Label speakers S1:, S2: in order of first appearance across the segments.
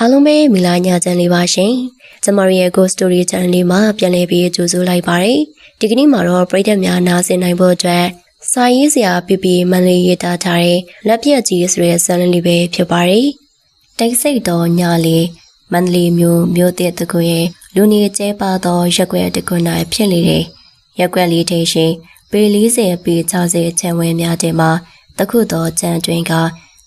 S1: အားလုံးပဲမင်္ဂလာညချမ်းလေးပါရှင်။ကျမတို့ရဲ့ Ghost Story Channel လေးမှာပြန်လည်ပြီးကြိုဆိုလိုက်ပါရစေ။ဒီကနေ့မှာတော့ပရိသတ်များနားဆင်နိုင်ဖို့အတွက်စာရေးဆရာပြပြမန်လေးရေးသားထားတဲ့လက်ပြက်ကြီးဆိုတဲ့ဇာတ်လမ်းလေးပဲဖြစ်ပါတယ်။တိတ်ဆိတ်တော်ညလေးမန္တလေးမြို့မြို့တဲ့တကူရဲ့လူနေကျဲပါသောရက်ွက်တကူနိုင်ဖြစ်လေတယ်။ရက်ွက်လေးထိရှင်ပေ40ပေ60ချန်ဝဲများတဲ့မှာတခုတော်ကြံတွင်က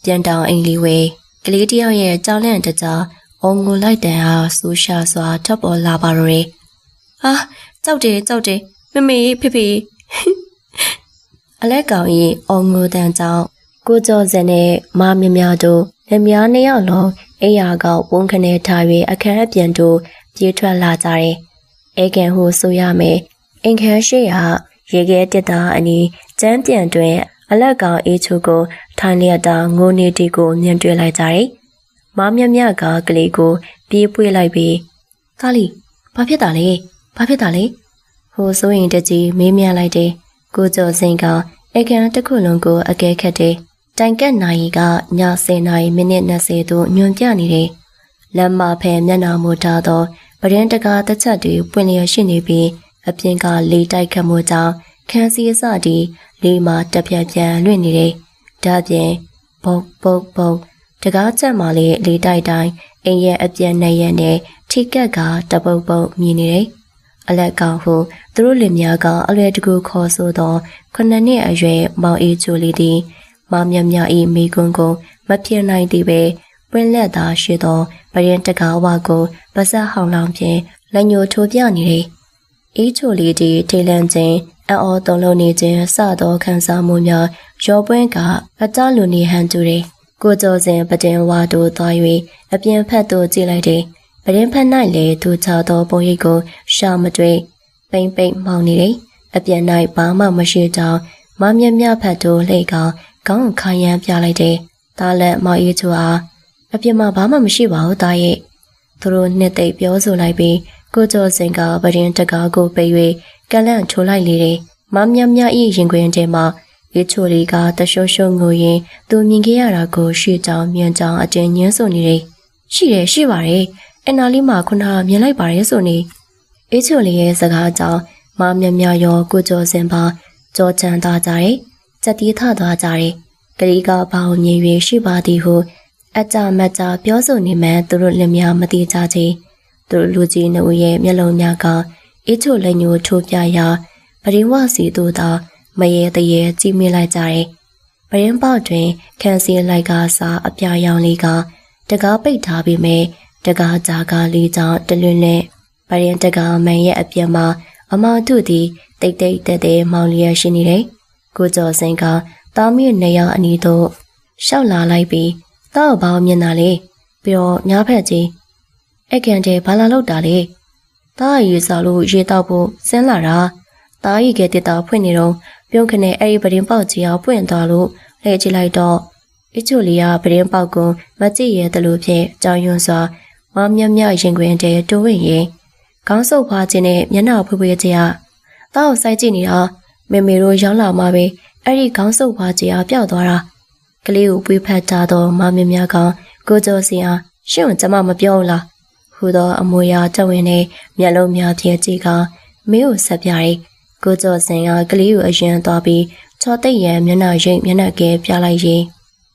S1: ပြန်တောင်အိမ်လေးဝဲ ကလေးတယောက်ရဲ့ကြောက်လန့်တကြားအုံငိုလိုက်တန်ဟာဆူရှာစွာထွက်ပေါ်လာပါတော့တယ်။ဟာကြောက်တယ်ကြောက်တယ်မမေဖေဖေအလက်ကောင်ကြီးအုံငိုတန်ကြောင့်ကိုကျော်စံနဲ့မမြမြတို့လက်များနှစ်ယောက်လုံးအိယာကဝုန်းခနဲ့ထား၍အခန်းအပြန်တို့ပြေးထွက်လာကြတယ်။အဲကန်ဟုဆိုရမယ်။အိမ်ခန်းရှိရာရေခဲတက်တာအနီးကျန်းပြန်တွင် အလက်ကောင်အေးချိုကိုထိုင်လျက်တာငိုနေတီကိုမြင်တွေ့လိုက်ကြတယ်။မမြမြကကလေးကို ပြေးပွေလိုက်ပြီးကာလီဘာဖြစ်တာလဲဘာဖြစ်တာလဲဟိုဆိုရင်တကြီးမေးမြန်းလိုက်တယ်။ကိုကျော်စိန်ကအခန်းတစ်ခုလုံးကိုအကဲခတ်တယ်။တိုင်ကက်နိုင်ကည10နာရီမိနစ်20သို့ညွန်ပြနေတယ်။လက်မဖဲမျက်နှာမူထားသောပရင်တကာတစ်ချက်တွေပွင့်လျက်ရှိနေပြီးအပြင်ကလေတိုက်ခတ်မှုကြောင့်ခန်းစီအစတီ လေးမှာတပြက်ပြန်လွင့်နေတယ်။ဒါပြင်ပုတ်ပုတ်ပုတ်တကားချက်မှလေးလေးတိုက်တိုင်းအိမ်ရဲ့အပြန်နဲ့ရဲ့နဲ့ထိကက်ကတပုတ်ပုတ်မြင်နေတယ်။အလက်ကောင်ဟုသူတို့လင်များကအလွယ်တကူခေါ်ဆိုသောခုနှစ်နှစ်အရွယ်မောင်အေးချိုလေးသည်မမြမြဤမိကွန်းကိုမဖြစ်နိုင်သေးပဲပွင့်လက်သာရှိသောဗရင်တကားဝါကိုပါဇက်ဟောင်းလောင်ဖြင့်လက်ညှိုးထိုးပြနေတယ်။အေးချိုလေးသည်ထေလန်ခြင်း အအော်တုံလုံးနေခြင်းစသောခံစားမှုများရောပွင့်ကအကြလူနေဟန်တူတယ်။ကိုကျော်စင်ပတင်ဝါတို့သွား၍အပြင်ဖက်သို့ကြည့်လိုက်တယ်။ပတင်ဖက်၌လည်းသူချသောပုံရိပ်ကိုရှာမတွေ့ပိမ့်ပိမ့်မောင်းနေတယ်။အပြင်၌ဘာမှမရှိကြောင်းမမြမြဖက်တို့လှိတ်ကခေါင်းခိုင်ရန်ပြလိုက်တယ်။ဒါလည်းမောင်အေးချူအားအပြင်မှာဘာမှမရှိပါဘူးတာရဲ့။သူတို့နှစ်သိပ်ပြောဆိုလိုက်ပြီးကိုကျော်စင်ကပတင်တကားကိုပိတ်၍ ကလန့်ထိုးလိုက်လေတယ်။မမြမြဤရင်ခွင်ထဲမှာရေချိုလေးကတရှုံရှုံငိုရင်သူမြင်ခဲ့ရတာကိုရှေ့ကြောင်မြင်ကြောင်အတင်းညင်းဆိုနေတယ်။ရှိတယ်ရှိပါတယ်။အနာလေးမှာခုနကမြင်လိုက်ပါတယ်ဆိုနေ။အေးချိုလေးရဲ့စကားကြောင့်မမြမြရောကိုကျော်စင်ပါကြောချမ်းသားကြတယ်။စက်တီးထသွားကြတယ်။ကလေးကဘာကိုမြင်၍ရှိပါသည်ဟုအကြမကြပြောဆိုနေမှသူတို့လက်များမတိကြချေ။သူတို့လူကြီးနှုတ်ရဲ့မျက်လုံးများက အေးချိုလက်ညှိုးထိုးပြရာပရိဝစီတို့သာမရေတရေကြည့်မိလိုက်ကြတယ်။ပရင်ပေါက်တွင်ခန်းစီလိုက်ကစားအပြာရောင်လေးကတကားပိတ်ထားပြီးမြဲတကားကြာကလေးကြောင့်တလွင်နဲ့ပရင်တကားမန်ရဲ့အပြင်မှာအမတို့သည်တိတ်တိတ်တဲတဲမောင်လျက်ရှိနေတယ်။ကိုကျော်စင်ကတားမြင့်နေရအနီးသို့ရှောက်လာလိုက်ပြီးတောက်ပေါင်းမြင်တာလေပြီးတော့ညာဖက်ကြီးအကန်တဲဘာလာလောက်တာလေ တားရီစားလို့ရေတောက်ဖို့ဆင်းလာတာတားရီကတက်တာဖွင့်နေတော့ပြုံးခနဲ့အဲ့ဒီပရင်ပေါက်ကြီးအောင်ပွင့်သွားလို့လဲကြည့်လိုက်တော့အချိုလီကပရင်ပေါက်ကိုမကြည့်ရတဲ့လို့ဖြင့်ကြောင်ရွံစွာမမြမြရင်ခွင်တဲတိုးဝင်ရင်ခေါင်းဆုပ်ဖွားခြင်းနဲ့မျက်နှာဖွေးဖွေးကြီးကတောက်ဆိုင်ကြည့်နေတာမေမေတို့ရောက်လာမှပဲအဲ့ဒီခေါင်းဆုပ်ဖွားကြီးကပျောက်သွားတာကလေးကိုပွေးဖက်ထားတော့မမြမြကကိုကျော်စီအားရှင့်ကျမမပြောဘူးလား ဟူသောအမွေအရာတဝင်းနဲ့မျက်လုံးများပြည့်ကြည့်ကမင်းကိုဆက်ပြရဲကိုကျော်စင်ကကလေးကိုအရင်သွားပြီးချော်သိပ်ရန်မျက်နှာရိပ်မျက်နှာကဲပြလိုက်ရင်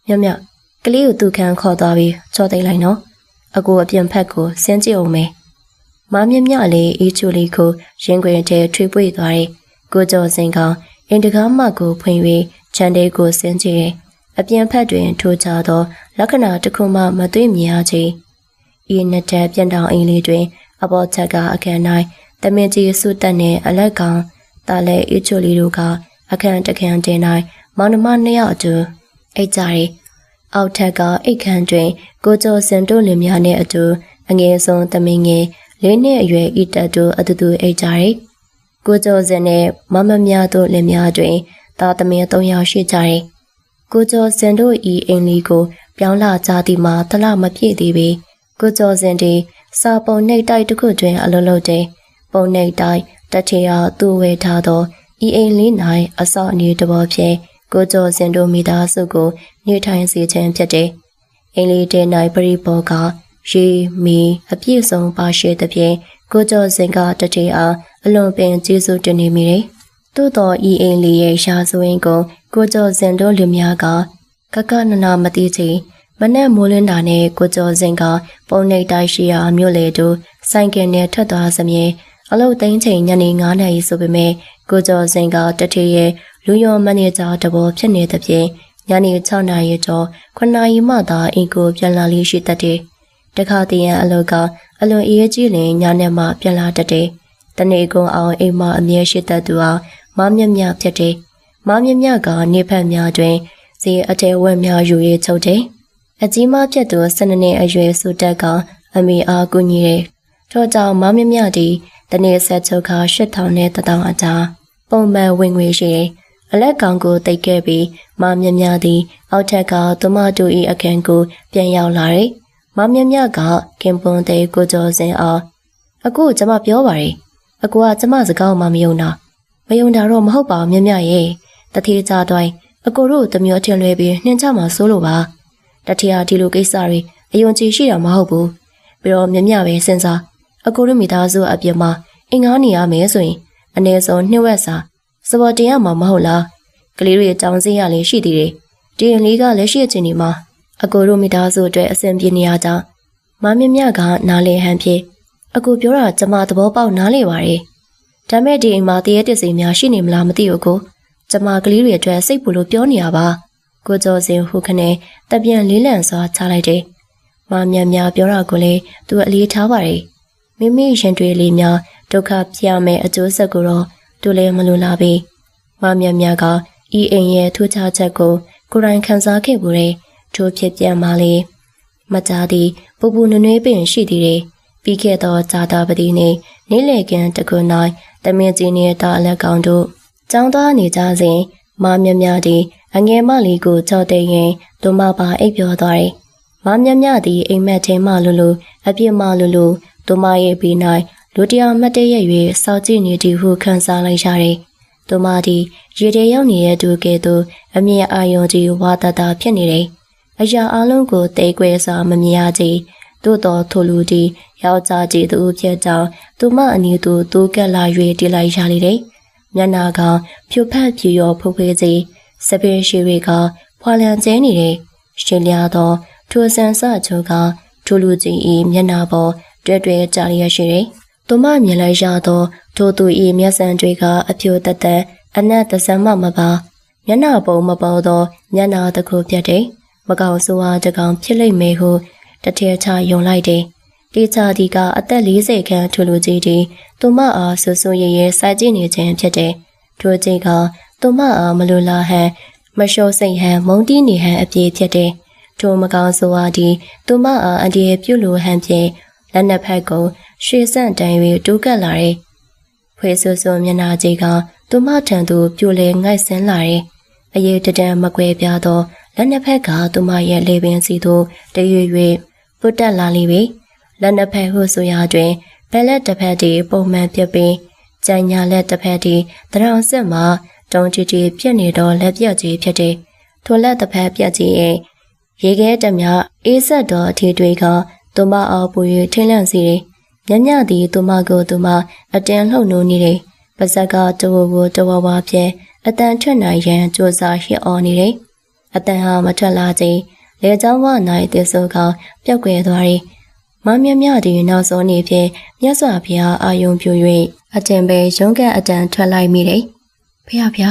S1: မြမြကလေးကိုသူ့ခန်းခေါ်သွားပြီးချော်သိပ်လိုက်နော်အကိုအပြင်ဖက်ကိုဆင်းကြည့်အောင်မယ်မမြမြလေးအေးချူလေးကိုရင်ခွင်ထဲထွေးပွေသွားတယ်ကိုကျော်စင်ကအင်တကားမကိုဖွင့်ပြီးခြံတဲကိုဆင်းကြည့်တယ်အပြင်ဖက်တွင်ထိုးချသောလက္ခဏာတစ်ခုမှမသိမြင်ရချေ ဤနှစ်တက်ပြန်တောင်အိမ်လေးတွင် အပေါ်ချက်ကအကန်၌တမင်ကြီးဆုတက်နှင့်အလက်ကောင်တာလဲအေးချိုလီတို့ကအခန်းတခန်းတင်၌မောင်နှမနှစ်ယောက်အတူအိတ်ကြရီအောက်ထက်ကအိတ်ခန်းတွင် ကိုကျော်စင်တို့လင်များနှင့်အတူအငယ်ဆုံးတမင်ငယ်လေးနှစ်အရွယ်ဤတက်တို့အတူတူအိတ်ကြရီကိုကျော်စင်နှင့်မမများတို့လင်များတွင်သားသမီး၃ယောက်ရှိကြရီကိုကျော်စင်တို့ဤအိမ်လေးကိုပြောင်းလာကြသည်မှာတလမပြည့်သေးပေ ကိုကျော်စင်ဒီစာပုံနှိပ်တိုက်တစ်ခုတွင်အလုံးလုံးတဲ့ပုံနှိပ်တိုက်တထေရသူ့ဝဲထားသောဤအိမ်လေး၌အစောအနေတဘောဖြင့်ကိုကျော်စင်တို့မိသားစုကို နေထိုင်စေခြင်းဖြစ်တယ်။အိမ်လေးတဲ၌ပရိဘောကရေမီအပြည့်စုံပါရှိသဖြင့်ကိုကျော်စင်ကတတိအားအလွန်ပင်ကျေးဇူးတင်နေမိတယ်။သို့တော်ဤအိမ်လေးရဲ့ရှားစွင်းကိုကိုကျော်စင်တို့လူများကကကနနာမတိချေ မနဲ့မိုးလင်းတာနဲ့ကိုကျော်စင်ကပုံနေတိုက်ရှိရာမြို့လေတို့ဆိုင်ကယ်နဲ့ထွက်သွားစမြဲအလုတ်သိန်းချိန်ညနေ9နာရီဆိုပေမဲ့ကိုကျော်စင်ကတထေရဲ့လူရောမန်နေဂျာတဘောဖြစ်နေသဖြင့်ညနေ6နာရီကျော်9နာရီမှသာအင်ကိုပြန်လာလေးရှိတတ်တယ်။တခါတည်းရန်အလုတ်ကအလွန်အေးကြီးလင်ညနေမှပြန်လာတတ်တယ်။တနေ့ကုန်အောင်အိမ်မှာအမြဲရှိတတ်သူဟာမမြမြဖြစ်တယ်။မမြမြကနေဖက်များတွင်စီအတဲဝက်များယူရေးချုပ်တယ်။ အကြီးမပြတ်သူ၁၂နှစ်အရွယ်စုတက်ကအမေအားကူညီတယ်။ထို့ကြောင့်မမြမြသည်တနေ့ဆက်ချုပ်ခါ8000နဲ့1000အကြားပုံမှန်ဝင်ငွေရှိတယ်။အလက်ကောင်ကိုတိတ်ခဲ့ပြီးမမြမြသည်အောက်ထက်ကသူမတို့၏အခန်းကိုပြန်ရောက်လာတယ်။မမြမြကကင်ပွန်တဲ့ကိုကျော်စင်အားအခုကျမပြောပါရယ်အကူကကျမစကားမှမယုံတာမယုံတာတော့မဟုတ်ပါမြမြရဲ့တထေးကြတိုင်းအကိုတို့တမျိုးထင်လွဲပြီးနှင်ချမှာစိုးလို့ပါ တထေးကဒီလိုကိစ္စတွေအယုံကြည်ရှိတာမဟုတ်ဘူးပြီးတော့မြမြပဲစဉ်းစားအကိုတို့မိသားစုအပြစ်မှာအင်္ဂါနေရမယ်ဆိုရင်အ ਨੇ ဆုံးနှစ်ဝက်စာစပေါ်တင်ရမှာမဟုတ်လားကလေးတွေတောင်းစင်းရလေးရှိသေးတယ်ဒီရင်လေးကလက်ရှိအချိန်ဒီမှာအကိုတို့မိသားစုအတွက်အဆင်ပြေနေရကြောင်းမမြမြကနားလေဟန်ဖြစ်အကိုပြောတာကျမသဘောပေါက်နားလေပါတယ်ဒါမဲ့ဒီအိမ်မှာတရေတစိများရှိနေမလားမသိဘူးကိုကျမကလေးတွေအတွက်စိတ်ပူလို့ပြောနေရပါ ကိုကျော်စင်ဟုခနဲ့တပြန်လေးလံစွာချလိုက်တယ်မမြမြပြောတာကိုလေသူအလေးထားပါတယ်မိမိရင်တွေလေးများဒုက္ခပြမယ်အကျိုးဆက်ကိုတော့သူလည်းမလိုလားပေမမြမြကဤအိမ်ရဲ့ထူးခြားချက်ကိုကိုယ်တိုင်ခံစားခဲ့မှုတဲ့ထိုဖြစ်ပြန်မှလေမကြသည်ပူပူနွေ့နွေ့ပင်ရှိသေးတယ်ပြီးခဲ့သောဇာတာပတိနေ့နေ့လည်ကံတကွ၌တမင်ကြီးနေတာအလက်ကောင်တို့ကျောင်းသားနေကြစဉ်မမြမြသည် အငယ်မလေးကိုကြောက်တဲ့ရင်သူမပါအိပ်ပျော်သွားတယ်။မမြမြသည်အိမ်မက်ထဲမှလူလူအပြစ်မှလူလူသူမရဲ့ပြီး၌လူတယောက်မှတ်တရ၍စောက်ကြည့်နေသည်ဟုခံစားလိုက်ရတယ်။သူမသည်ရေထဲရောက်နေတဲ့သူကဲ့သို့အမြင်အာရုံကြီးဝါတတာဖြစ်နေတယ်။အရာအလုံးကိုတိတ်ကွဲစွာမမြင်ရကြ။သို့တော်ထိုလူသည်ယောက်ျားကြီးသူဖြစ်ကြောင်းသူမအနီးသို့တိုးကပ်လာ၍တိလိုက်ရလေတယ်။မျက်နာကဖြူဖက်ဖြူရောဖုတ်ဖေးစီ စပင်းရှိတွေကဖွာလန်ကျဲနေတဲ့ရှင်လျာသောထိုဆန်ဆချိုကထိုလူကြီး၏မျက်နာပေါ်တွဲတွဲကြာလျက်ရှိတယ်။သူမမြင်လိုက်ရသောထိုသူ၏မျက်စံတွေကအဖြူတသက်အနက်သစမမပါမျက်နာပုံမပေါ်သောမျက်နာတစ်ခုပြတ်တယ်။မကောင်ဆိုအားတကောင်ဖြစ်လိမ့်မယ်ဟုတထဲချယုံလိုက်တယ်။တေချာဒီကအသက်40ခန့်ထူလူကြီးတီသူမအားဆူဆူရဲရဲစိုက်ကြည့်နေခြင်းဖြစ်တယ်။ထိုကြီးကသူမအားမလိုလားဟန်မလျှော်စိတ်ဟန်မုန်းတီးနေဟန်အပြေဖြစ်တယ်။ထိုမကောင်ဆိုအားဒီသူမအားအတည်းပြုလိုဟန်ဖြင့်လက်နှစ်ဖက်ကိုရွှေဆန့်တန်၍တိုးကပ်လာတယ်။ဖွေဆူဆူမျက်နှာကြီးကသူမထံသို့ပြိုလဲငိုက်ဆင်းလာတယ်။အရေးတတန်မကွဲပြားသောလက်နှစ်ဖက်ကသူမရဲ့လေပင်စီသို့တရွေ့ရွေ့ပုတ်တက်လာလိမ့်ပြီလက်နှစ်ဖက်ဟုဆိုရာတွင်ဘက်လက်တစ်ဖက်တည်းပုံမှန်ပြပြီးကြံညာလက်တစ်ဖက်တည်းတရောင်စစ်မှာ တုံးတီတီပြက်နေတော့လက်ပြက်ကြီးဖြစ်တယ်ထိုလက်တစ်ဖက်ပြက်ကြီးရဲ့ရေခဲတမြအေးဆက်တော်အထီတွေကသူမအောင်ပူ၍ထင်းလန့်စီတယ်ညညသည်သူမကိုသူမအတင်းလှုပ်နိုးနေတယ်ပါဇက်ကတဝဝတဝဝဖြဲအတန်ထွက်နိုင်ရန်ကြိုးစားဟစ်အော်နေတယ်အတန်ဟာမထွက်လာခြင်းလေကြောင်းဝနိုင်တဲ့ဆိုကပျောက်ကွယ်သွားတယ်။မမြမြသည်နောက်ဆုံးနေဖြင့်မြတ်စွာဘုရားအာယုံပြူ၍အတင်ပဲရုံးကအတန်ထွက်လိုက်မိတယ်။ ဖះဖះ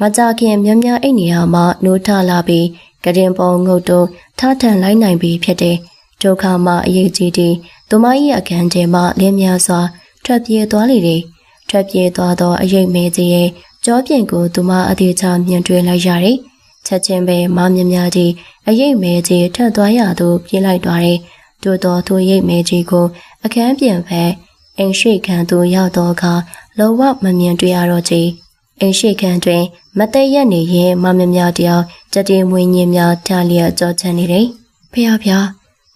S1: မကြခင်မြမြအိတ်နေရမှနိုးထလာပြီးကရင်ပေါ်ငုတ်တုံထထန်လိုက်နိုင်ပြီးဖြစ်တဲ့ဒုက္ခမှအရေးကြီးသည်သူမ၏အခန်းထဲမှလင်းမြစွာထွက်ပြေးသွားလေသည်ထွက်ပြေးသွားသောအရေးမေကြီးရဲ့ကြောပြင်ကိုသူမအသေးချာမြင်တွေ့လိုက်ရတယ်။ချက်ချင်းပဲမမြမြကြီးအရိပ်မဲကြီးထပ်သွားရသို့ပြေးလိုက်သွားတယ်။တို့တော်သူရိပ်မဲကြီးကိုအခန်းပြင်ဖက်အိမ်ရှိခံသို့ရောက်တော့အခါလောဝမမြင်တွေ့ရတော့ကြီး အိမ်ရှိခံတွင်မတည့်ရက်နေရင်မမြမြတယောက်ကြတိမွေးညင်းများထားလျက်ကြောချမ်းနေတယ်။ဖေဖျား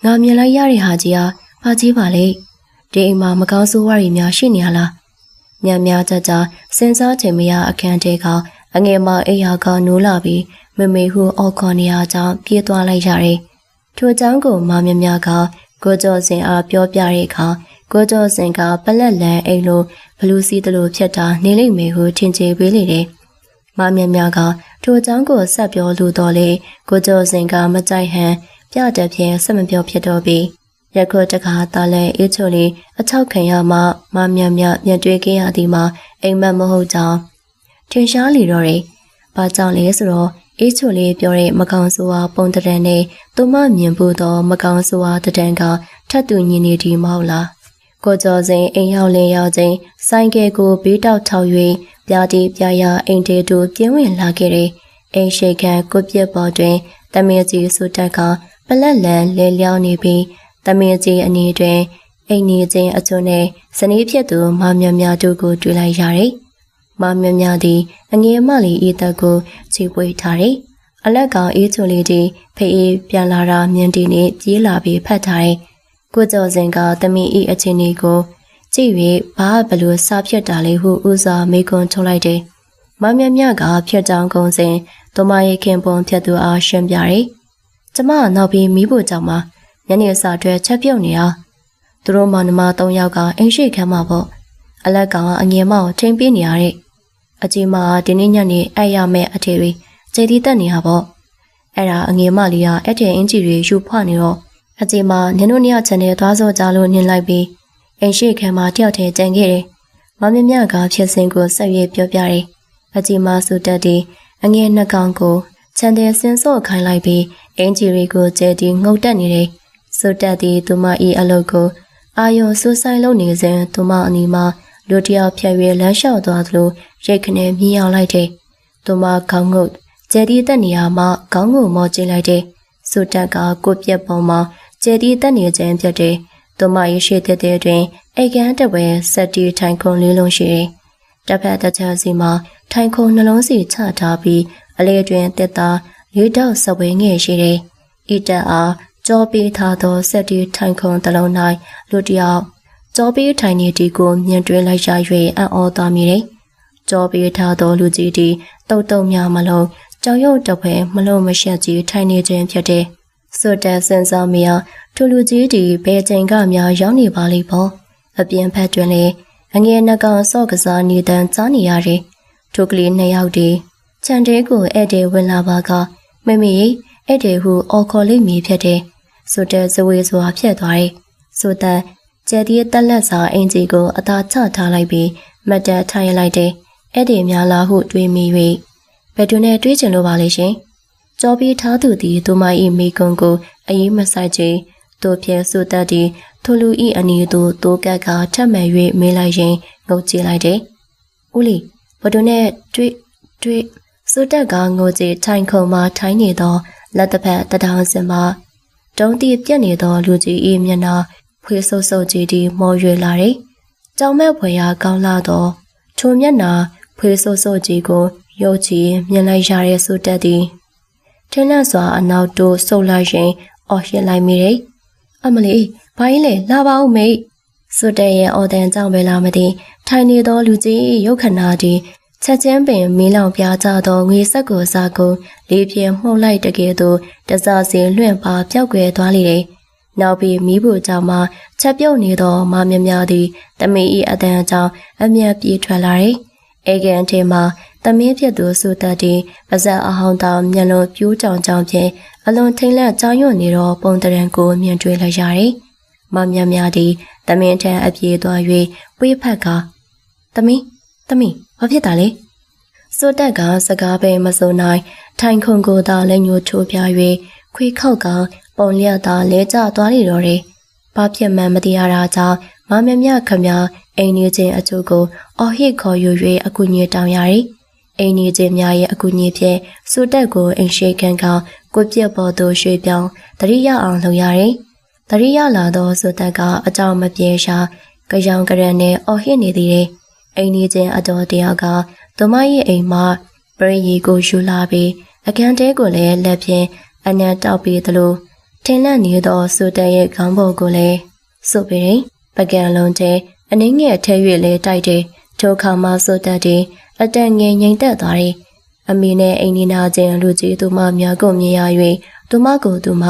S1: ငါမြင်လိုက်ရတဲ့ဟာကြီးဟာဘာကြီးပါလဲ။ဒီအိမ်မှာမကောင်းဆိုးဝါးတွေများရှိနေရလား။ညံများကြကြစဉ်းစားချိန်မရအခန်းထဲကအငယ်မအိယာကနိုးလာပြီးမမေဟုအော်ခေါ်နေရကြောင်းပြေးသွားလိုက်ရတယ်။ထိုအကြောင်းကိုမမြမြကကိုကျော်စင်အားပြောပြတဲ့အခါ ကိုကျော်စင်ကပလက်လန်အိမ်လိုဘလူးစီးတလို့ဖြတ်တာနေလိမ့်မယ်ဟုထင်ကြေပေးလေတယ်။မမြမြကထိုအကြောင်းကိုဆက်ပြောလိုတော့လေကိုကျော်စင်ကမကြိုက်ဟန်ပြတဲ့ဖြင့်ဆက်မပြောဖြစ်တော့ပြီးရခုတခါတာလဲအေးချိုလေးအချောက်ခံရမှမမြမြပြန်တွေ့ခဲ့ရသည်မှာအိမ်မက်မဟုတ်ကြောင်းထင်ရှားလီတော့တယ်။ဘာကြောင့်လဲဆိုတော့အေးချိုလေးပြောတဲ့မကောင်ဆိုဝါပုံတရံနဲ့သူမမြင်ဖို့တော့မကောင်ဆိုဝါတံကထပ်တူညီနေဒီမဟုတ်လား ကိုကျော်စိန်အိမ်ရောက်လင်းရောက်ချင်းဆိုင်ကယ်ကိုဘေးတောက်ထောက်၍ပြားတီပြားရအိမ်တေတူပြင်းဝင်လာခဲ့တဲ့အိမ်ရှိခံကိုပြက်ပေါ်တွင်တမင်ကြီးဆူတက်ကပလက်လန်လဲလျောင်းနေပြီးတမင်ကြီးအနေတွင်အိမ်နေချင်းအကျွန်းနဲ့ဇနီးဖြစ်သူမမြမြတို့ကိုတွေ့လိုက်ရတယ်။မမြမြသည်အငယ်မလေးဤသက်ကိုခြေပွေထားတယ်။အလက်ကောင်အေးချိုလေးတီဖေးအေးပြန်လာတာမြင်တီနဲ့ပြေးလာပြီးဖတ်ထားတယ်။ ကိုကျော်စင်ကသမီးဤအချင်းလေးကိုကြည့်၍ဘာဘလို့စဖြစ်တာလဲဟုဦးစွာမေးခွန်းထုတ်လိုက်တယ်။မမြမြကဖြစ်ကြောင်းကုံစဉ်သူမရဲ့ခင်ပွန်ဖြတ်သူအားရှင်းပြတယ်။ကျမကနောက်ပြီးမိဖို့ကြောင့်မှညနေစာအတွက်ချက်ပြုတ်နေအောင်သူတို့မောင်နှမ၃ယောက်ကအိမ်ရှိခမ်းမှာပေါ့အလက်ကောင်ကအငယ်မောက်ထိန်ပေးနေရတဲ့အကြီးမဒီနေ့ညနေအဲ့ရမဲ့အထေတွေခြေတီးတက်နေတာပေါ့အဲ့ဒါအငယ်မလေးကအဲ့တဲ့အင်ဂျီတွေယူဖွနေတော့ အကြီးမနင်တို့နှစ်ယောက်ချန်တဲ့သွားစောကြလို့နင်လိုက်ပြီးအိမ်ရှိခမ်းမှာတယောက်တည်းကြံခဲ့တယ်မမမြကဖြစ်စဉ်ကိုဆက်ရွေးပြောပြတယ်အကြီးမဆူတက်ဒီအငယ်နှကောင်ကိုချန်တဲ့ဆင်းစော့ခိုင်းလိုက်ပြီးအင်ဂျီတွေကိုကျဲတီငုတ်တက်နေတယ်စွတ်တက်သည်သူမ၏အလုပ်ကိုအာယုံဆူဆိုင်လုပ်နေစဉ်သူမအနီမှာလူတယောက်ဖြတ်၍လမ်းလျှောက်သွားသလိုရိတ်ခနဲ့မြင်အောင်လိုက်တယ်။သူမခေါင်းငုတ်ကျဲတီတက်နေရမှခေါင်းငုံမောကျင်းလိုက်တယ်။စွတ်တက်ကကိုပြက်ပုံမှာ ကျဲတီတက်နေခြင်းပြတဲ့သူမရဲ့ရှေ့တဲ့တဲ့တွင်အိတ်ကန်းတပွဲဆက်တီထိုင်ခုံလေးလုံးရှိတယ်။တစ်ဖက်တစ်ချက်စီမှာထိုင်ခုံနှလုံးစီချထားပြီးအလေတွင်တက်တာလေးတော့စပွဲငယ်ရှိတယ်။ဤတက်အားကြောပေးထားသောဆက်တီထိုင်ခုံတစ်လုံး၌လူတယောက်ကြောပေးထိုင်နေတီကိုမြင်တွေ့လိုက်ရ၍အံ့ဩသွားမိတယ်။ကြောပေးထားသောလူကြီးတီတုတ်တုတ်များမလုံးကြောင်ရုပ်တပွဲမလုံးမရှက်ကြီးထိုင်နေခြင်းဖြစ်တဲ့စွ တ်တန်စင်စားမီယာထူလူကြီးတီဘယ်ချိန်ကများရောက်နေပါလိမ့်ပေါ့။အပြင်ဖက်တွင်လည်းအငယ်နှကောင်စော့ကစားနေတန်းကြားနေရတယ်။ထိုကလေးနှစ်ယောက်တီခြံတဲကိုဧည့်သည်ဝင်လာပါကမမေဧည့်သည်ဟုအော်ခေါ်လိမ့်မည်ဖြစ်တဲ့ဆိုတဲ့ဇဝေစွာဖြတ်သွားတယ်။ဆိုတဲ့ကျဲတီးတက်လက်စာအင်ဂျီကိုအသာချထားလိုက်ပြီးမတ်တက်ထိုင်လိုက်တယ်။အဲ့ဒီများလာဟုတွေးမိ၍ဘယ်သူနဲ့တွေးချင်လို့ပါလဲရှင်။ ကြောပြီးထားသူသည်သူမ၏မိကုံကိုအရေးမဆိုင်ချေသူဖြဲဆိုတတ်သည်ထိုလူ၏အနီးသို့တိုးကက်ကထပ်မဲ့၍မေးလိုက်ရင်ငုတ်ကြည့်လိုက်တယ်။ဦးလီဘယ်သူနဲ့တွေးတွေးဆိုတက်ကငိုကြည့်ထိုင်ခုံမှထိုင်းနေသောလက်တစ်ဖက်တထောင်စင်မှတုံးတီပြက်နေသောလူကြီး၏မျက်နှာဖွေးဆုပ်ဆုပ်ကြီးတီမော်ရွယ်လာတယ်။ကြောင်မဲ့ဖွယ်ရာကောင်းလာသောထိုမျက်နှာဖွေးဆုပ်ဆုပ်ကြီးကိုရုပ်ချီမြင်လိုက်ရတဲ့ဆိုတက်သည် ထင်းလန့်စွာအနောက်သို့ဆုပ်လိုက်ရင်အော်ရှင်းလိုက်မိတယ်။အမလီဘာကြီးလဲလာပါဦးမေဆိုတက်ရဲ့အော်တန်ကြောင့်ပဲလားမသိထိုင်နေသောလူကြီးရုပ်ခဏသည်ချက်ချင်းပင်မီးလောင်ပြားကြသောငွေဆက်ကိုစားကုန်လေးပြင်းမှုတ်လိုက်တကယ်သို့တစားစီလွင့်ပါပျောက်ကွယ်သွားလေတယ်။နောက်ပြီးမိဖို့ကြောင့်မှချက်ပြုတ်နေသောမမြမြသည်တမီး၏အတန်အကြောင်းအမျက်ပြေးထွက်လာတယ်။အေကန်ထဲမှာ သမင်းဖြစ်သူစုတတ်သည်ပါဇက်အဟောင်းတောင်မျက်လုံးပြိုးကြောင်ကြောင်ဖြင့်အလွန်ထိန်လက်ကြောင်ရွံ့နေသောပုံတရံကိုမြင်တွေ့လိုက်ရတယ်။မမြမြသည်သမင်းထံအပြေးသွား၍ဝေးဖက်ကသမီးသမီးဘာဖြစ်တာလဲစိုးတက်ကစကားပဲမစုံနိုင် ထိုင်ခုံကိုသာလက်ညှိုးထိုးပြ၍ခွေခောက်ကပုံလျက်သာလဲကျသွားလိတော့တယ်။ဘာဖြစ်မှန်းမသိရတာကြောင့်မမမြခမအိမ်နေချင်းအချို့ကိုအော်ဟစ်ခေါ်ယူ၍အကူအညီတောင်းရတယ်။ အိမ်နေချင်းများရဲ့အကူအညီဖြင့်စိုးတက်ကိုအိမ်ရှိခံကကိုပြက်ပေါ်သို့ရွှေ့ပြောင်းတရိရအောင်လုပ်ရတယ်။တရိရလာသောစိုးတက်ကအကြောင်းမပြေရှာကြောင်ကြရန်နဲ့အော်ဟစ်နေသေးတယ်။အိမ်နေချင်းအတော်တယောက်ကသူမရဲ့အိမ်မှာပရိယေကိုယူလာပြီးအခန်းတဲကိုလည်းလက်ဖြင့်အနံတောက်ပြီးသလိုထင်းလန့်နေသောစူတန်ရဲ့ခေါင်းပုံကိုလည်းစုပ်ပြီးပကံလုံးတဲ့အနှင်းငယ်ထဲ၍လဲတိုက်တယ် ထိုခါမှစူတတ်တယ်အတန်ငယ်ငိမ်သက်သွားတယ်အမေနဲ့အိမ်နီနာချင်းလူကြီးသူမများကိုမြင်ရ၍သူမကိုသူမ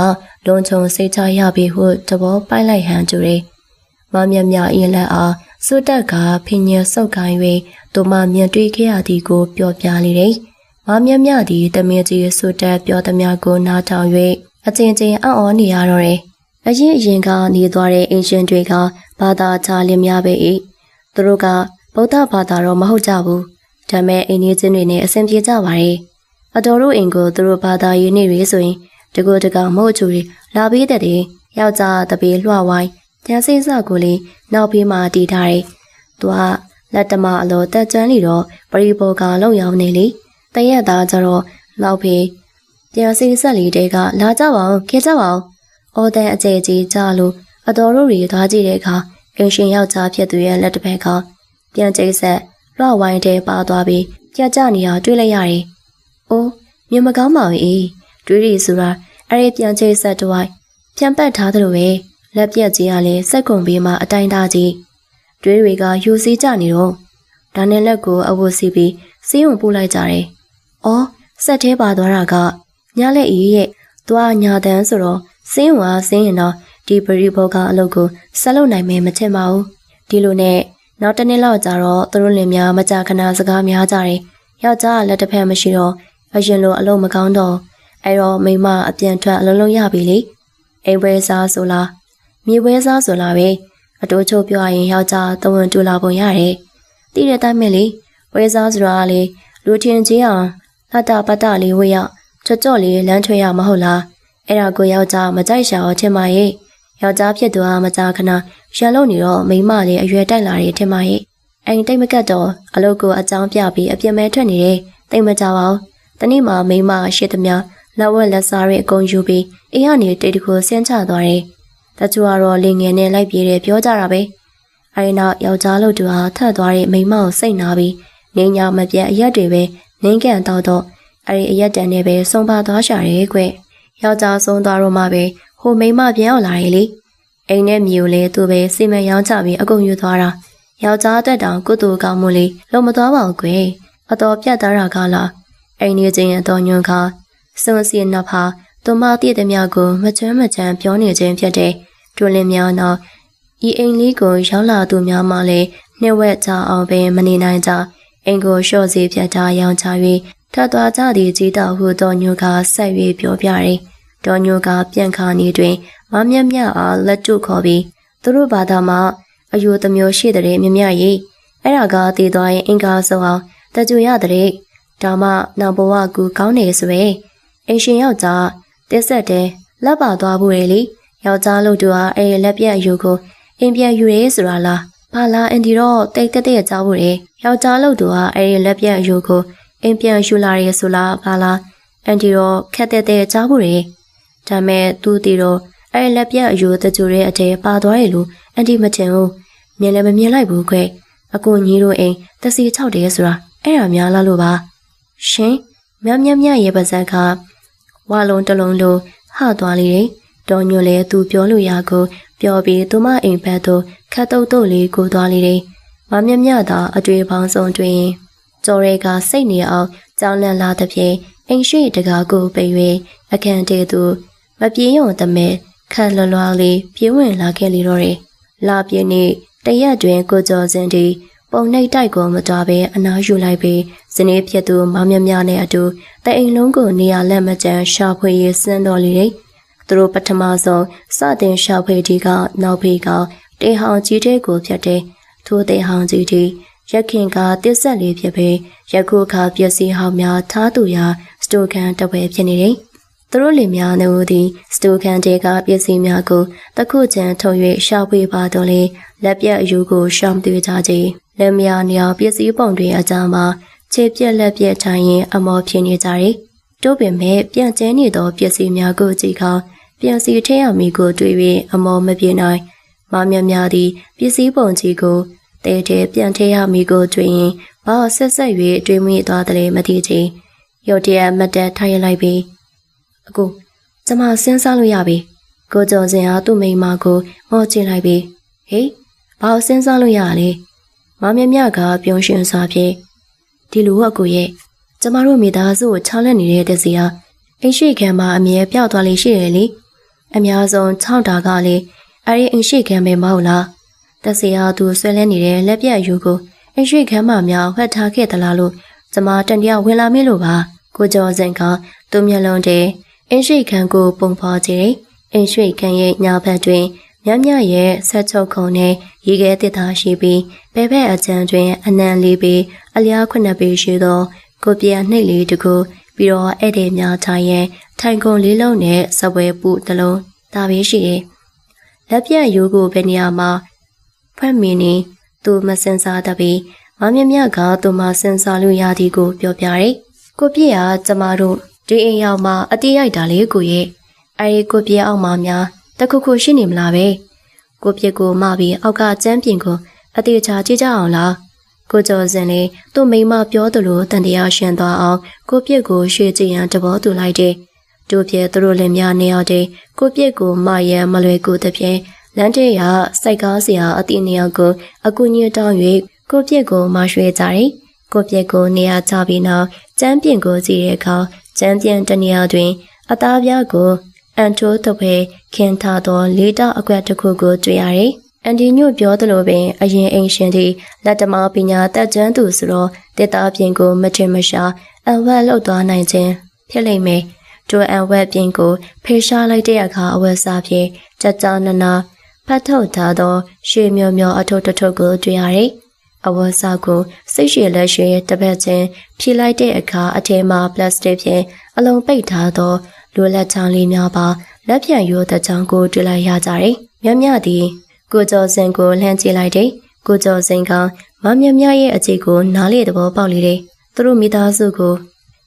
S1: လုံခြုံစိတ်ချရပြီဟုသဘောပိုက်လိုက်ဟန်ကြတယ်။မမြမြအင်းလက်အားစွတ်တက်ကဖင်ညံဆုပ်ကိုင်း၍သူမမြင်တွေ့ခဲ့ရသည်ကိုပြောပြလေတယ်။မမြမြသည်တမင်ကြီးစွတ်တက်ပြောသည်များကိုနားထောင်၍အချင်းချင်းအံ့ဩနေရတော့တယ်။အရင်အရင်ကနေသွားတဲ့အင်ရှင်တွေကဘာသာချလင်းများပဲ၏။သူတို့က ဗုဒ္ဓဘာသာတော့မဟုတ်ကြဘူး။ဒါမဲ့အိမ်ကြီးချင်းတွေနဲ့အဆင်ပြေကြပါရဲ့။အတော်တို့အိမ်ကိုသူတို့ဘာသာရေးနေရဆိုရင်တကူတကောင်မို့အချူတွေလာပြီးတဲ့တဲ့ယောက်ျားတပေလွှဝိုင်းတန်းစိစကိုလေနောက်ပြီးမှတီးထားတယ်။သူကလက်တမအလိုတက်ကြမ်းလီတော့ပရိဘောကလုံရောက်နေလေ။တရက်သားကျတော့နောက်ဖေးတန်းစိဆက်လီတဲကလာကြပါအောင်ခေကြပါအောင်။အော်တန်အကျဲကြီးကြလို့အတော်တို့တွေသွားကြည့်တဲ့အခါအင်ရှင်ယောက်ျားဖြစ်သူရဲ့လက်တစ်ဖက်က ပြန်ကျိတ်ဆက်လွှဝိုင်းတဲပါသွားပြီးကြကြနေတာတွေ့လိုက်ရတယ်။အိုးမြင်မကောင်းပါဘူး။တွေးရီဆိုတာအဲ့ဒီပြန်ချိတ်ဆက်တဝိုက်ပြန်ပတ်ထားသလိုပဲလက်ပြက်ကြီးကလည်းစက်ကုံပေးမှအတိုင်းသားကြီးတွေးတွေကယူစည်းကြနေတော့ဒါနဲ့လက်ကိုအဝတ်စီးပြီးစီးုံပို့လိုက်ကြတယ်။အော်စက်သေးပါသွားတာကညလက်အေးရဲ့သွားညာတန်းဆိုတော့စင်းဝါစင်းရင်တော့ဒီပရိဘောကအလုပ်ကိုဆက်လုပ်နိုင်မယ်မထင်ပါဘူး။ဒီလိုနဲ့ နောက်တနေ့လောက်ကြာတော့သူတို့လင်များမကြခဏစကားများကြတယ်။ယောက်ျားကလက်တစ်ဖက်မရှိတော့အရင်လိုအလုံးမကောင်းတော့အဲ့တော့မိမအပြန်ထွက်အလုံးလုံးရပြီလေအိမ်ဝဲစားဆိုလားမြေဝဲစားဆိုလားပဲအတိုးချုပ်ပြောရင်ယောက်ျားတဝန်တူလာပုံရတယ်တိတဲ့တိုင်းမဲ့လေဝဲစားဆိုတာလေလူထင်ကြီးအောင်တတပတလေးဝေးရချော့ချော့လေးလမ်းချွေရမဟုတ်လားအဲ့ဒါကိုယောက်ျားမကြိုက်ရှာအောင်ထင်ပါရဲ့ ယောက်ျားဖြစ်သူဟာမကြခဏရန်လို့နေတော့မိမလေးအရွယ်တိုက်လာတယ်ထင်ပါရဲ့အိမ်တိတ်မကတ်တော့အလုပ်ကိုအကြောင်းပြပြီးအပြစ်မဲထွက်နေတယ်တိတ်မကြပါဘူးတနေ့မှမိမရှိသမျှလက်ဝက်လက်စားတွေအကုန်ယူပြီးအိမ်ကနေတိတ်တခုဆင်းချသွားတယ်။တချို့ကတော့လင်ငယ်နဲ့လိုက်ပြေးတယ်ပြောကြတာပဲ။အဲဒီနောက်ယောက်ျားလို့သူဟာထပ်သွားတဲ့မိန်းမကိုစိတ်နာပြီးနေညာမပြတ်အရက်တွေပဲနင်းကန်တော့တော့အဲဒီအရက်တန်နဲ့ပဲဆုံးပါသွားရှာတယ်ကွ။ယောက်ျားဆုံးသွားတော့မှပဲ ဟိုမိန်းမပြန်ရောက်လာတယ်လေ။အိမ်နဲ့မြေကိုလည်းသူပဲစီမံရောင်းချပြီးအကုန်ယူသွားတာ။ယောက်ျားတက်တောင်ကုတူကောင်းမှုလေးလုံမသွားပါဘူးကွ။အတော်ပြတ်သားတာကလားအိမ်နေချင်းအတော်ညွန်ခါစွန်စီနဖာသူမတည့်သည်များကိုမချမ်းမချမ်းပြောနေခြင်းဖြစ်တဲ့ဒူလင်များနောက်ဤအိမ်လေးကိုရောက်လာသူများမှလည်းနှိဝက်ကြအောင်ပင်မနေနိုင်ကြအိမ်ကိုလျှော့စီပြတ်ထားရောင်းချ၍ထပ်သွားကြသည့်ကြီးတော်ဟုတော်ညိုကဆက်၍ပြောပြတယ်။ တော်ညိုကပြန်ခါနေတွင်မမြတ်မြအားလက်တုခေါ်ပြီးသူတို့ဘာသာမှအယိုတမျိုးရှိတဲ့မြမြရေးအဲ့ဒါကတည်သွားရင်အင်္ဂါဆိုအောင်တကြွရတဲ့ဒါမှနောက်ဘဝကူကောင်းနေဆိုရင်အိမ်ရှင်ယောက်ျားတက်ဆက်တဲ့လက်ပါသွားဖို့လေယောက်ျားလို့သူဟာအဲ့လက်ပြတ်အယူကိုအိမ်ပြန်ယူရဲဆိုတာလားဘာလားအန်ဒီတော့တိတ်တက်တဲ့ကြောက်ဖို့လေယောက်ျားလို့သူဟာအဲ့လက်ပြတ်အယူကိုအိမ်ပြန်ယူလာရဲဆိုလားဘာလားအန်ဒီတော့ခက်တဲ့တဲ့ကြောက်ဖို့လေ ဒါမဲ့သူတီတော့အဲ့လက်ပြတ်အယူတကြူရဲ့အတဲပါသွားတယ်လို့အန်ဒီမချင်ဘူးမြင်လည်းမမြင်လိုက်ဘူးခွဲအကူညီတို့အိမ်တစီ၆တဲဆိုတာအဲ့ဒါများလားလို့ပါရှင်မြမြမြရဲ့ပါဇက်ကဝါလုံးတလုံးလိုဟသွားလေတယ်။တော်ညိုလဲသူပြောလို့ရကိုပြောပြီးသူမအိမ်ဘက်သို့ခတ်တုတ်တုတ်လေးကိုသွားလေတယ်။မမြမြသာအတွေ့ပေါင်းဆုံးတွင်ကျော်ရဲကစိတ်နေအောင်ကြောင်းလန့်လာသဖြင့်အိမ်ရှိတကားကိုပိတ်၍အခန်းထဲသို့ မပြေးရုံတမဲခက်လွလွားလေးပြေးဝင်လာခဲ့လေတော့တယ်။လာပြင်းနေတရက်တွင်ကိုကျော်စင်တီပုံနှိပ်တိုက်ကိုမတော်ပဲအနားယူလိုက်ပြီးဇနီးဖြစ်သူမမြမြနဲ့အတူတအိမ်လုံးကိုနေရာလက်မကျန်ရှာဖွေရေးစမ်းတော်လေတယ်။သူတို့ပထမဆုံးစတင်ရှာဖွေတီကနောက်ဖေးကတေဟောင်ကြီးတဲ့ကိုဖြတ်တဲ့ထိုးတေဟောင်ကြီးတီရက်ခင်ကတစ်ဆက်လေးဖြစ်ပြီးယခုအခါပစ္စည်းဟောင်းများထားသူရာစတိုကန်တပွဲဖြစ်နေတယ်။ သူတို့လင်များတို့သည်စတိုကန်တဲကပစ္စည်းများကိုတခုချံထုတ်၍ရှာဖွေပါတော့လေလက်ပြအယူကိုရှောင်တွေ့ကြခြင်းလက်မယာနေအောင်ပစ္စည်းပုံတွေအကြမ်းမှာခြေပြက်လက်ပြက်ထိုင်ရင်အမော်ဖြစ်နေကြတယ်။တို့ပင်မဲ့ပြန့်ကျဲနေသောပစ္စည်းများကိုကြည့်ခါပြန်စီထဲရမီကိုတွေ့ပြီးအမော်မပြေနိုင်မမြများသည်ပစ္စည်းပုံကြီးကိုတဲတဲပြန်ထဲရမီကိုတွေ့ရင်ဘာဆက်ဆက်၍တွေ့မိသွားတယ်မသိချေရုတ်တရက်မတ်တက်ထိုင်လိုက်ပြီး အကူကျမစဉ်းစားလို့ရပြီကိုကျော်စင်ဟာသူ့မိန်းမကိုမော့ချလိုက်ပြီးဟေးဘာစဉ်းစားလို့ရလဲမမြမြကပြုံးရှင်စွာဖြင့်ဒီလိုအကူရဲ့ကျမတို့မိသားစုကိုချောင်းလက်နေတဲ့တက်စီဟာအိမ်ရှိခံမှာအမြဲပြောက်သွားလိမ့်ရှိတယ်လေအများဆုံး6တာကလေအဲ့ဒီအိမ်ရှိခံပဲမဟုတ်လားတက်စီဟာသူဆွဲလဲနေတဲ့လက်ပြတ်ယူကိုအိမ်ရှိခံမှာများဝှက်ထားခဲ့သလားလို့ကျမတန်တရာဝင်လာမိလို့ပါကိုကျော်စင်ကသူ့မျက်လုံးထဲ အိမ်ရှိခံကိုပုံဖော်ကြည့်အိမ်ရှိခံရဲ့ညာဘက်တွင်မြမြရဲ့ဆက်ချုပ်ခုံနဲ့ရေခဲတစ်သားရှိပြီးဘဲဘက်အကျန်းတွင်အနံလေးပြီးအလျားခုနှစ်ပေရှိသောကိုပြနှိတ်လေးတစ်ခုပြီးတော့ဧည့်သည်များထိုင်ရဲ့ထိုင်ကုန်လေးလုံးနဲ့စပွဲပူတစ်လုံးဒါပဲရှိတယ်။လက်ပြတ်ရိုးကိုဘယ်နေရာမှာဖွက်မင်းနေသူမစင်စားတတ်ပြီးမမြမြကသူမစင်စားလို့ရသည်ကိုပြောပြတယ်။ကိုပြည့်ဟာကျမတို့ ဒီအိမ်ရောက်မှအတိရိုက်တာလေကိုရဲ့အဲဒီကိုပြည့်အောင်မှများတခုခုရှိနေမလားပဲကိုပြစ်ကိုမပြီးအောက်ကကျမ်းပြင်ကိုအတေချာကြည့်ကြအောင်လားကိုကျော်စင်လေးသူ့မိမပြောသလိုတန်တရားရှင်သွားအောင်ကိုပြစ်ကိုရွှေကြည်ရန်တဘောတူလိုက်တယ်တို့ပြဲသူတို့လည်းများနေအောင်တဲ့ကိုပြစ်ကိုမရန်မလွယ်ကူတဲ့ဖြင့်လမ်းတဲ့ရစိုက်ကားစရာအတိနေအောင်ကိုအကူညတောင်း၍ကိုပြစ်ကိုမရွှေကြတယ်ကိုပြစ်ကိုနေရာချပြီးနောက်ကျမ်းပြင်ကိုကြည့်တဲ့အခါ ကျမ်းပြင်တနေရာတွင် အသားပြားကိုအန်တိုးတပွဲခင်ထားသောလေးတောက်အကွက်တစ်ခုကိုတွေ့ရတယ်။အန်ဒီညို့ပြောသလိုပင်အရင်အိမ်ရှင်သည်လက်တမပညာတက်ကျွမ်းသူဆိုတော့တစ်သားပြင်ကိုမထင်မရှာအန်ဝက်လောက်သွားနိုင်ခြင်းဖြစ်လိမ့်မယ်။ဒိုအန်ဝက်ပြင်ကိုဖေရှားလိုက်တဲ့အခါအဝက်စားဖြင့်ကြကြနနာဖတ်ထုတ်ထားသော ရွှေမြော်မြော်အထုပ်တထုပ်ကိုတွေ့ရတယ်။ အဝတ်စားကိုစိတ်ရှည်လက်ရှည်တစ်ပတ်ချင်းဖြီလိုက်တဲ့အခါအထဲမှာပလတ်စတစ်ဖြင့်အလုံးပိတ်ထားသောလိုလက်ချောင်းလေးများပါလက်ပြန်ရိုးတဲ့ချောင်းကိုတွေ့လိုက်ရကြတယ်။မြမြသည်ကိုကျော်စင်ကိုလှမ်းကြည့်လိုက်တယ်။ကိုကျော်စင်ကမမြမြရဲ့အကြည့်ကိုနားလေသဘောပေါက်လေတယ်။သူတို့မိသားစုကို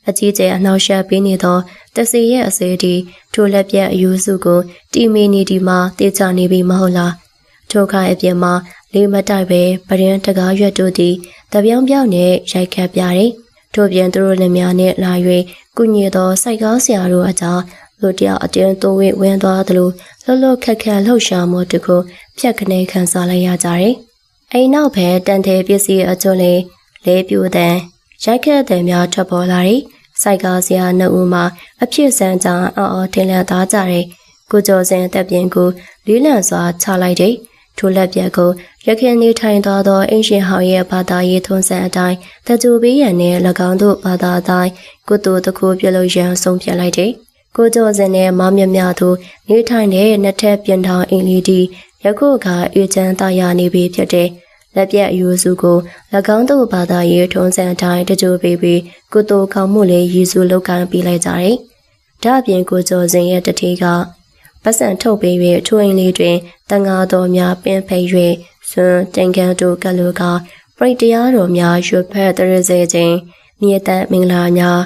S1: အကြီးကျယ်အနှောက်အယှက်ပေးနေသောတစီရဲ့အစေတီထိုလက်ပြတ်အယူစုကိုတီမီနီဒီမှာတေချနေပြီမဟုတ်လား။ထိုခိုင်အပြင်မှာ လေးမတိုက်ပဲပရင်တကားရွက်တို့သည်တပြောင်ပြောင်နဲ့ရိုက်ခတ်ပြတယ်။ထို့ပြင်သူတို့လည်းများနဲ့လာ၍ကုညင်သောစိုက်ကားဆရာတို့အကြောင်းလူတယောက်အတင်းသွင်းဝင်းသွားသလိုလှလှခက်ခက်လှုပ်ရှားမှုတခုဖြတ်ကနေခံစားလိုက်ရကြတယ်။အိမ်နောက်ဘက်တန်တဲ့ပစ္စည်းအကျွန်းလေးလဲပြူတဲ့ရိုက်ခက်တဲ့များထွက်ပေါ်လာတယ်။စိုက်ကားဆရာနှစ်ဦးမှာအဖြစ်ဆန်းကြောင်အော်အော်တင်လန်သားကြတယ်။ကိုကျော်စင်တက်ပြင်ကိုလေးလံစွာချလိုက်တယ်။ ထိုလက်ပြက်ကိုရခင်နေထိုင်သွားသောအင်ရှင်ဟောင်ရဲ့ဘာသာရေးထွန်းစံအတိုင်းတကြိုပေးရန်နဲ့၎င်းတို့ဘာသာအတိုင်းကုသိုလ်တစ်ခုပြုလုပ်ရန်ဆုံးဖြတ်လိုက်တယ်။ကိုကျော်စင်နဲ့မောင်မြမြတို့နေထိုင်တဲ့နှစ်ထပ်ပြင်ထောင်အင်လီဒီယခုအခါအေချမ်းသားရနေပြီဖြစ်တဲ့လက်ပြက်အယူစုကို၎င်းတို့ဘာသာရေးထွန်းစံအတိုင်းတကြိုပေးပြီးကုသိုလ်ကောင်းမှုလေးရည်စုလုပ်ကိုင်ပေးလိုက်ကြတယ်။ဒါ့အပြင်ကိုကျော်စင်ရဲ့တတိက ပတ်စံထုတ်ပေး၍ထိုအိမ်လေးတွင်တန်ဃာတော်များပင်ဖိတ်၍ဆွန်တင်ကန်တို့ကလူကပရိတရားတော်များရွတ်ဖက်တရစေခြင်းမြေတတ်မင်္ဂလာများ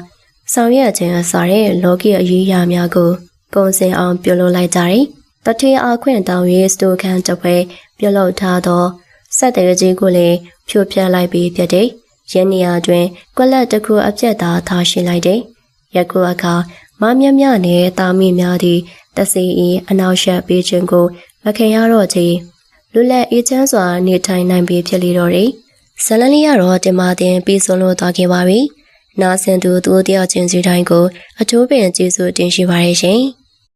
S1: ဆောင်ရွက်ခြင်းအစားတဲ့လောကီအရေးအရာများကိုပုံစံအောင်ပြုလုပ်လိုက်ကြတယ်။တထေအားခွင့်တောင်းရေးစတိုခန်းတစ်ပွဲပြုလုပ်ထားသောဆက်တဲ့ကြီးကိုလည်းဖြိုဖျက်လိုက်ပြီးဖြစ်တဲ့ရင်းနေရာတွင်ကွက်လက်တစ်ခုအပြက်သားထားရှိလိုက်တယ်။ယခုအခါမမြမြနဲ့တာမီများသည့် တစီအီအနောက်ရှက်ပေးခြင်းကိုမခင်ရတော့ချေလွတ်လပ်အေးချမ်းစွာနေထိုင်နိုင်ပြီဖြစ်လေတော့တယ်။ဇလန်လေးကတော့တင်မာတင်ပြီးဆုံးလို့သွားခဲ့ပါပြီ။နာဆင်သူသူတယောက်ချင်းစီတိုင်းကိုအထူးပင်ကျေးဇူးတင်ရှိပါရရှင်။